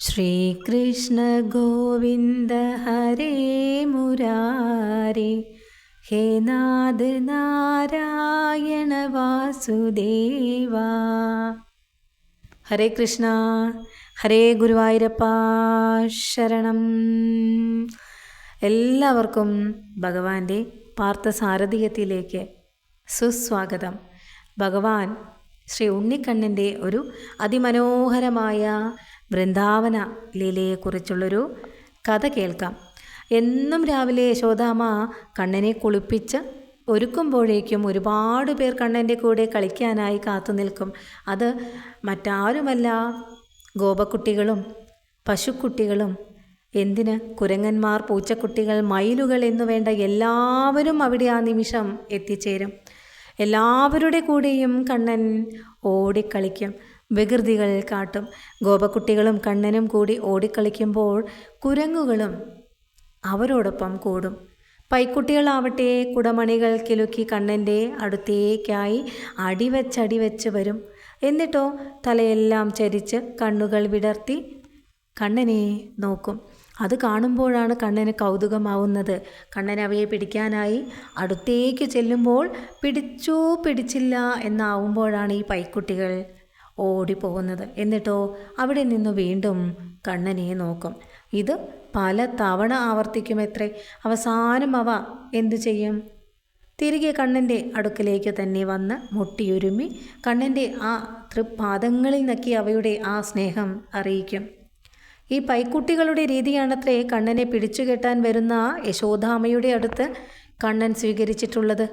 ശ്രീകൃഷ്ണ ഗോവിന്ദ ഹരേ മുരാരി. ഹേ നാഥ നാരായണ വാസുദേവ. ഹരേ കൃഷ്ണ ഹരേ ഗുരുവായൂരപ്പ ശരണം. എല്ലാവർക്കും ഭഗവാന്റെ പാർത്ഥസാരഥിയത്തിലേക്ക് സുസ്വാഗതം. ഭഗവാൻ ശ്രീ ഉണ്ണിക്കണ്ണന്റെ ഒരു അതിമനോഹരമായ വൃന്ദാവന ലീലയെക്കുറിച്ചുള്ളൊരു കഥ കേൾക്കാം. എന്നും രാവിലെ യശോദാമ്മ കണ്ണനെ കുളിപ്പിച്ച് ഒരുക്കുമ്പോഴേക്കും ഒരുപാട് പേർ കണ്ണന്റെ കൂടെ കളിക്കാനായി കാത്തു നിൽക്കും. അത് മറ്റാരുമല്ല. ഗോപക്കുട്ടികളും പശുക്കുട്ടികളും എന്തിന് കുരങ്ങന്മാർ പൂച്ചക്കുട്ടികൾ മയിലുകൾ എന്നു വേണ്ട എല്ലാവരും അവിടെ ആ നിമിഷം എത്തിച്ചേരും. എല്ലാവരുടെ കൂടെയും കണ്ണൻ ഓടിക്കളിക്കും. വികൃതികൾ കാട്ടും. ഗോപക്കുട്ടികളും കണ്ണനും കൂടി ഓടിക്കളിക്കുമ്പോൾ കുരങ്ങുകളും അവരോടൊപ്പം കൂടും. പൈക്കുട്ടികളാവട്ടെ കുടമണികൾ കിലുക്കി കണ്ണന്റെ അടുത്തേക്കായി അടിവച്ചടിവെച്ച് വരും. എന്നിട്ടോ തലയെല്ലാം ചരിച്ച് കണ്ണുകൾ വിടർത്തി കണ്ണനെ നോക്കും. അത് കാണുമ്പോഴാണ് കണ്ണന് കൗതുകമാവുന്നത്. കണ്ണൻ അവയെ പിടിക്കാനായി അടുത്തേക്ക് ചെല്ലുമ്പോൾ പിടിച്ചോ പിടിച്ചില്ല എന്നാവുമ്പോഴാണ് ഈ പൈക്കുട്ടികൾ ഓടിപ്പോകുന്നത്. എന്നിട്ടോ അവിടെ നിന്ന് വീണ്ടും കണ്ണനെ നോക്കും. ഇത് പല തവണ ആവർത്തിക്കുമെത്രേ. അവസാനം അവ എന്തു ചെയ്യും? തിരികെ കണ്ണന്റെ അടുക്കലേക്ക് തന്നെ വന്ന് മുട്ടിയുരുമ്മി കണ്ണന്റെ ആ തൃപാദങ്ങളിൽ നക്കി അവയുടെ ആ സ്നേഹം അറിയിക്കും. ഈ പൈക്കുട്ടികളുടെ രീതിയാണത്രേ കണ്ണനെ പിടിച്ചുകെട്ടാൻ വരുന്ന യശോധാമയുടെ അടുത്ത് കണ്ണൻ സ്വീകരിച്ചിട്ടുള്ളത്.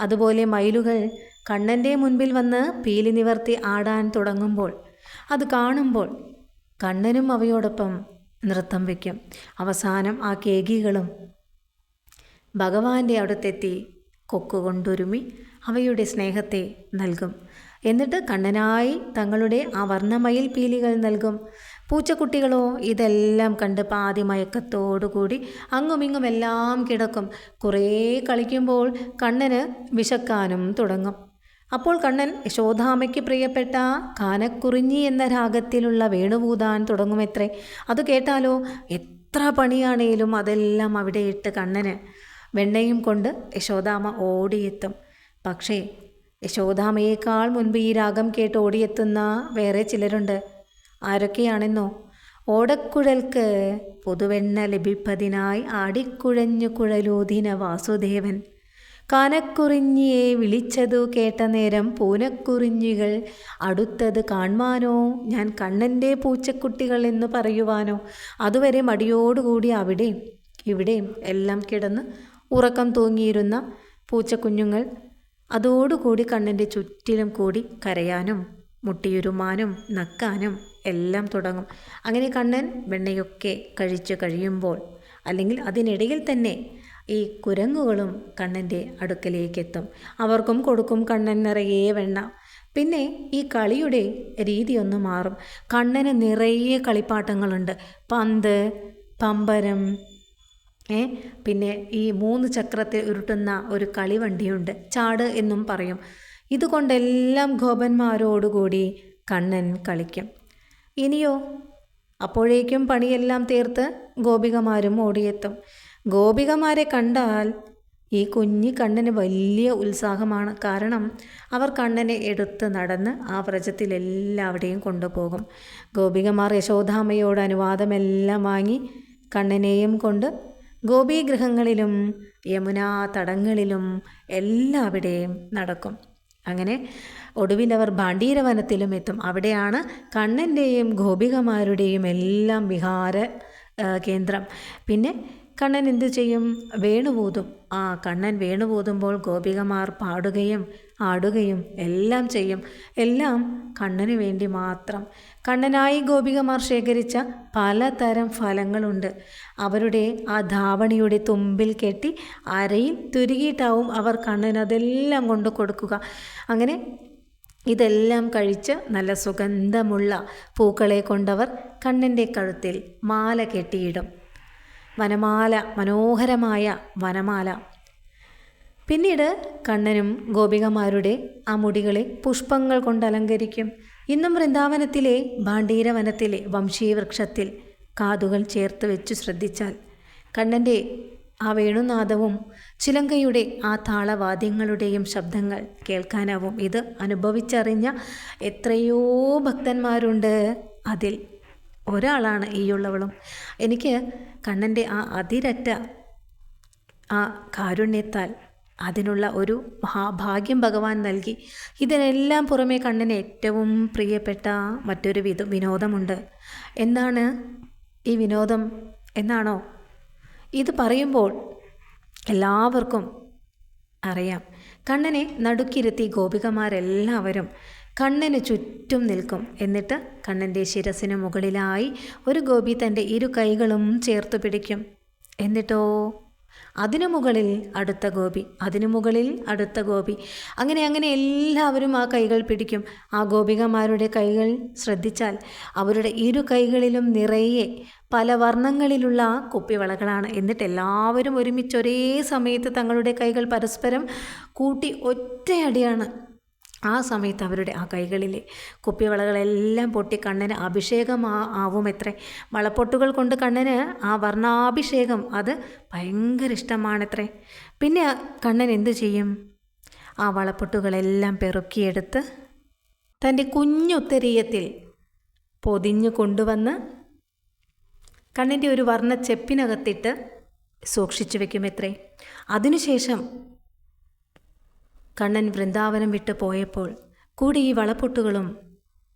അതുപോലെ മയിലുകൾ കണ്ണന്റെ മുൻപിൽ വന്ന് പീലി നിവർത്തി ആടാൻ തുടങ്ങുമ്പോൾ അത് കാണുമ്പോൾ കണ്ണനും അവയോടൊപ്പം നൃത്തം വയ്ക്കും. അവസാനം ആ കേകികളും ഭഗവാന്റെ അടുത്തെത്തി കൊക്കുകൊണ്ടൊരുമി അവയുടെ സ്നേഹത്തെ നൽകും. എന്നിട്ട് കണ്ണനായി തങ്ങളുടെ ആ വർണമയിൽ പീലികൾ നൽകും. പൂച്ചക്കുട്ടികളോ ഇതെല്ലാം കണ്ട് പാതി മയക്കത്തോടുകൂടി അങ്ങുമിങ്ങും എല്ലാം കിടക്കും. കുറേ കളിക്കുമ്പോൾ കണ്ണന് വിശക്കാനും തുടങ്ങും. അപ്പോൾ കണ്ണൻ യശോധാമയ്ക്ക് പ്രിയപ്പെട്ട കാനക്കുറിഞ്ഞി എന്ന രാഗത്തിലുള്ള വേണുപൂതാൻ തുടങ്ങുമെത്രേ? അത് കേട്ടാലോ? എത്ര പണിയാണേലും അതെല്ലാം അവിടെ ഇട്ട് കണ്ണന് വെണ്ണയും കൊണ്ട് യശോദാമ ഓടിയെത്തും. പക്ഷേ യശോദാമയേക്കാൾ മുൻപ് ഈ രാഗം കേട്ട് ഓടിയെത്തുന്ന വേറെ ചിലരുണ്ട്. ആരൊക്കെയാണെന്നോ? ഓടക്കുഴൽക്ക് പുതുവെണ്ണ ലഭിപ്പതിനായി ആടിക്കുഴഞ്ഞു കുഴലൂതിന വാസുദേവൻ. കാനക്കുറിഞ്ഞിയെ വിളിച്ചതു കേട്ട നേരം പൂനക്കുറിഞ്ഞികൾ അടുത്തത് കാണുവാനോ? ഞാൻ കണ്ണന്റെ പൂച്ചക്കുട്ടികൾ എന്ന് പറയുവാനോ? അതുവരെ മടിയോടുകൂടി അവിടെയും ഇവിടെയും എല്ലാം കിടന്ന് ഉറക്കം തൂങ്ങിയിരുന്ന പൂച്ചക്കുഞ്ഞുങ്ങൾ അതോടുകൂടി കണ്ണന്റെ ചുറ്റിലും കൂടി കരയാനും മുട്ടിയുരുമാനും നക്കാനും എല്ലാം തുടങ്ങും. അങ്ങനെ കണ്ണൻ വെണ്ണയൊക്കെ കഴിച്ചു കഴിയുമ്പോൾ അല്ലെങ്കിൽ അതിനിടയിൽ തന്നെ ഈ കുരങ്ങുകളും കണ്ണന്റെ അടുക്കലേക്കെത്തും. അവർക്കും കൊടുക്കും കണ്ണൻ നിറയെ വെണ്ണ. പിന്നെ ഈ കളിയുടെ രീതിയൊന്ന് മാറും. കണ്ണന് നിറയെ കളിപ്പാട്ടങ്ങളുണ്ട്. പന്ത് പമ്പരം ഏ? പിന്നെ ഈ മൂന്ന് ചക്രത്തിൽ ഉരുട്ടുന്ന ഒരു കളിവണ്ടിയുണ്ട്. ചാട് എന്നും പറയും. ഇതുകൊണ്ടെല്ലാം ഗോപന്മാരോടുകൂടി കണ്ണൻ കളിക്കും. ഇനിയോ അപ്പോഴേക്കും പണിയെല്ലാം തീർത്ത് ഗോപികമാരും ഓടിയെത്തും. ഗോപികമാരെ കണ്ടാൽ ഈ കുഞ്ഞി കണ്ണന് വലിയ ഉത്സാഹമാണ്. കാരണം അവർ കണ്ണനെ എടുത്ത് നടന്ന് ആ വ്രജത്തിലെല്ലാവിടെയും കൊണ്ടുപോകും. ഗോപികമാർ യശോധാമയോട് അനുവാദമെല്ലാം വാങ്ങി കണ്ണനെയും കൊണ്ട് ഗോപീഗൃഹങ്ങളിലും യമുനാ തടങ്ങളിലും എല്ലാവിടെയും നടക്കും. അങ്ങനെ ഒടുവിൽ അവർ ഭാണ്ഡീരവനത്തിലും എത്തും. അവിടെയാണ് കണ്ണന്റെയും ഗോപികമാരുടെയും എല്ലാം വിഹാര കേന്ദ്രം. പിന്നെ കണ്ണൻ എന്തു ചെയ്യും? വേണുപോതും. ആ കണ്ണൻ വേണുപോതുമ്പോൾ ഗോപികമാർ പാടുകയും ആടുകയും എല്ലാം ചെയ്യും. എല്ലാം കണ്ണന് വേണ്ടി മാത്രം. കണ്ണനായി ഗോപികമാർ ശേഖരിച്ച പലതരം ഫലങ്ങളുണ്ട്. അവരുടെ ആ ധാവണിയുടെ തുമ്പിൽ കെട്ടി അരയിൽ തുരുകിയിട്ടാവും അവർ കണ്ണൻ അതെല്ലാം കൊണ്ടു കൊടുക്കുക. അങ്ങനെ ഇതെല്ലാം കഴിച്ച് നല്ല സുഗന്ധമുള്ള പൂക്കളെ കൊണ്ടവർ കണ്ണന്റെ കഴുത്തിൽ മാല കെട്ടിയിടും. വനമാല മനോഹരമായ വനമാല. പിന്നീട് കണ്ണനും ഗോപികമാരുടെ ആ മുടികളെ പുഷ്പങ്ങൾ കൊണ്ട് അലങ്കരിക്കും. ഇന്നും വൃന്ദാവനത്തിലെ ഭാണ്ഡീരവനത്തിലെ വംശീവൃക്ഷത്തിൽ കാതുകൾ ചേർത്ത് വെച്ച് ശ്രദ്ധിച്ചാൽ കണ്ണന്റെ ആ വേണുനാദവും ചിലങ്കയുടെ ആ താളവാദ്യങ്ങളുടെയും ശബ്ദങ്ങൾ കേൾക്കാനാവും. ഇത് അനുഭവിച്ചറിഞ്ഞ എത്രയോ ഭക്തന്മാരുണ്ട് അതിൽ. ഒരാളാണ് ഈയുള്ളവളും എനിക്ക് കണ്ണന്റെ ആ അതിരറ്റ ആ കാരുണ്യത്താൽ അതിനുള്ള ഒരു മഹാഭാഗ്യം ഭഗവാൻ നൽകി. ഇതിനെല്ലാം പുറമേ കണ്ണന് ഏറ്റവും പ്രിയപ്പെട്ട മറ്റൊരു വിധ വിനോദമുണ്ട്. എന്താണ് ഈ വിനോദം എന്നാണോ? ഇത് പറയുമ്പോൾ എല്ലാവർക്കും അറിയാം. കണ്ണനെ നടുക്കിരുത്തി ഗോപികമാരെല്ലാവരും കണ്ണന് ചുറ്റും നിൽക്കും. എന്നിട്ട് കണ്ണന്റെ ശിരസിന് മുകളിലായി ഒരു ഗോപി തന്റെ ഇരു കൈകളും ചേർത്ത് പിടിക്കും. എന്നിട്ടോ? അതിനു മുകളിൽ അടുത്ത ഗോപി. അതിനു മുകളിൽ അടുത്ത ഗോപി. അങ്ങനെ അങ്ങനെ എല്ലാവരും ആ കൈകൾ പിടിക്കും. ആ ഗോപികമാരുടെ കൈകൾ ശ്രദ്ധിച്ചാൽ അവരുടെ ഇരു കൈകളിലും നിറയെ പല വർണങ്ങളിലുള്ള കുപ്പിവളകളാണ്. എന്നിട്ട് എല്ലാവരും ഒരുമിച്ച് ഒരേ സമയത്ത് തങ്ങളുടെ കൈകൾ പരസ്പരം കൂട്ടി ഒറ്റയടിയാണ് ആ സമയത്ത് അവരുടെ ആ കൈകളിലെ കുപ്പിവളകളെല്ലാം പൊട്ടി കണ്ണന് അഭിഷേകം ആവും എത്ര വളപ്പൊട്ടുകൾ കൊണ്ട് കണ്ണന് ആ വർണാഭിഷേകം അത് ഭയങ്കര ഇഷ്ടമാണത്രേ. പിന്നെ കണ്ണൻ എന്തു ചെയ്യും? ആ വളപ്പൊട്ടുകളെല്ലാം പെറുക്കിയെടുത്ത് തന്റെ കുഞ്ഞുത്തരീയത്തിൽ പൊതിഞ്ഞു കൊണ്ടുവന്ന് കണ്ണിന്റെ ഒരു വർണ ചെപ്പിനകത്തിട്ട് സൂക്ഷിച്ചു വെക്കുമെത്രേ. അതിനുശേഷം കണ്ണൻ വൃന്ദാവനം വിട്ടു പോയപ്പോൾ കൂടി ഈ വളപ്പൊട്ടുകളും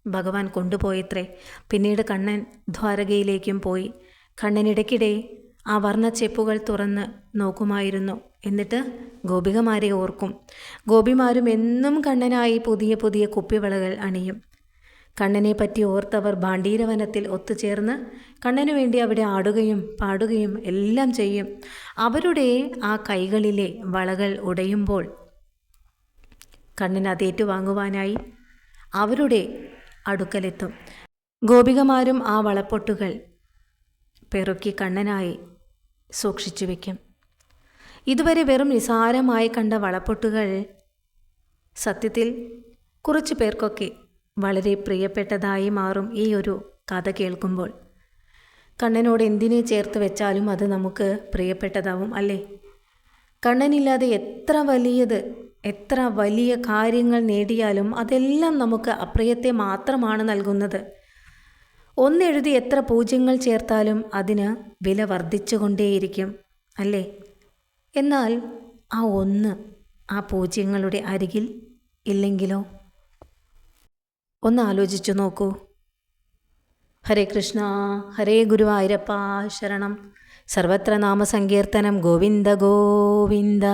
ഭഗവാൻ കൊണ്ടുപോയത്രേ. പിന്നീട് കണ്ണൻ ദ്വാരകയിലേക്കും പോയി. കണ്ണനിടയ്ക്കിടെ ആ വർണച്ചെപ്പുകൾ തുറന്ന് നോക്കുമായിരുന്നു. എന്നിട്ട് ഗോപികമാരെ ഓർക്കും. ഗോപിമാരും എന്നും കണ്ണനായി പുതിയ പുതിയ കുപ്പിവളകൾ അണിയും. കണ്ണനെ പറ്റി ഓർത്തവർ ഭാണ്ഡീരവനത്തിൽ ഒത്തുചേർന്ന് കണ്ണനു വേണ്ടി അവിടെ ആടുകയും പാടുകയും എല്ലാം ചെയ്യും. അവരുടെ ആ കൈകളിലെ വളകൾ ഉടയുമ്പോൾ കണ്ണൻ ഏറ്റുവാങ്ങുവാനായി അവരുടെ അടുക്കലെത്തും. ഗോപികമാരും ആ വളപ്പൊട്ടുകൾ പെറുക്കി കണ്ണനായി സൂക്ഷിച്ചു വയ്ക്കും ഇതുവരെ വെറും നിസാരമായി കണ്ട വളപ്പൊട്ടുകൾ സത്യത്തിൽ കുറച്ചു പേർക്കൊക്കെ വളരെ പ്രിയപ്പെട്ടതായി മാറും ഈ ഒരു കഥ കേൾക്കുമ്പോൾ. കണ്ണനോട് എന്തിനെ ചേർത്ത് വെച്ചാലും അത് നമുക്ക് പ്രിയപ്പെട്ടതാവും അല്ലേ? കണ്ണനില്ലാതെ എത്ര വലിയത് എത്ര വലിയ കാര്യങ്ങൾ നേടിയാലും അതെല്ലാം നമുക്ക് അപ്രിയത്തെ മാത്രമാണ് നൽകുന്നത്. ഒന്നെഴുതി എത്ര പൂജ്യങ്ങൾ ചേർത്താലും അതിന് വില വർദ്ധിച്ചുകൊണ്ടേയിരിക്കും അല്ലേ? എന്നാൽ ആ ഒന്ന് ആ പൂജ്യങ്ങളുടെ അരികിൽ ഇല്ലെങ്കിലോ? ഒന്ന് ആലോചിച്ചു നോക്കൂ. ഹരേ കൃഷ്ണ ഹരേ ഗുരുവായൂരപ്പ ശരണം. സർവത്ര നാമസങ്കീർത്തനം ഗോവിന്ദ ഗോവിന്ദ.